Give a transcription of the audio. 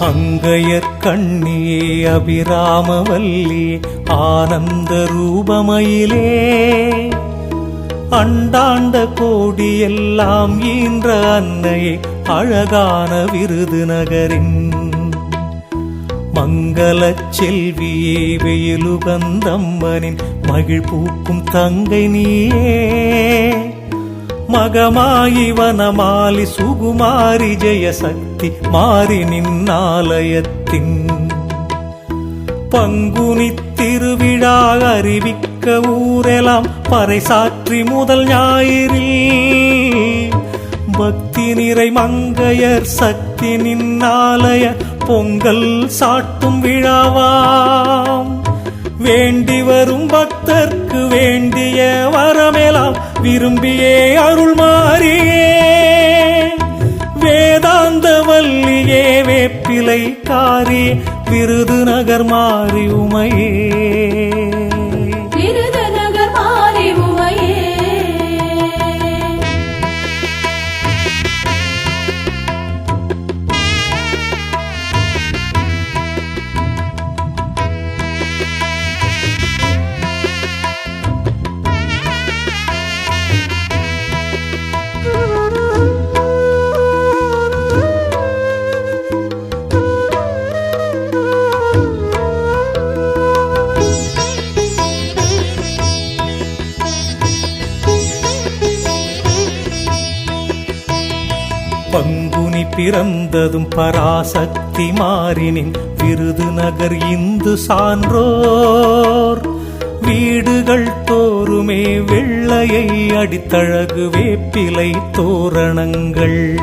அங்கையர் கண்ணியே அபிராமவல்லி ஆனந்த ரூபமயிலே. அண்டாண்ட கோடி எல்லாம் ஈன்ற அன்னையே அழகான விருது நகரின் மங்கள செல்வியே வெயிலுகந்தம்மனின் மகிழ் பூக்கும் தங்கை நீயே. மகமாயி வனமாலி சுகுமாரி ஜெயசக்தி மாறி நின்னாலயத்தின். பங்குனி திருவிழா அறிவிக்க ஊரெலாம் பறைசாற்றி முதல் ஞாயிறில். பக்தி நிறை மங்கையர் சக்தி நின்னாலய பொங்கல் சாட்டும் விழாவாம். வேண்டி வரும் பக்தர்க்கு வேண்டிய வரமெல்லாம் விரும்பியே அருள் மாறியே வேதாந்த வல்லியே வேப்பிலை காரி விருது நகர் மாறி உமையே. பங்குனி பிறந்ததும் பராசக்தி மாறினின் விருதுநகர் இந்து சான்றோர். வீடுகள் தோறுமே வெள்ளையை அடித்தழகு வேப்பிலை தோரணங்கள்.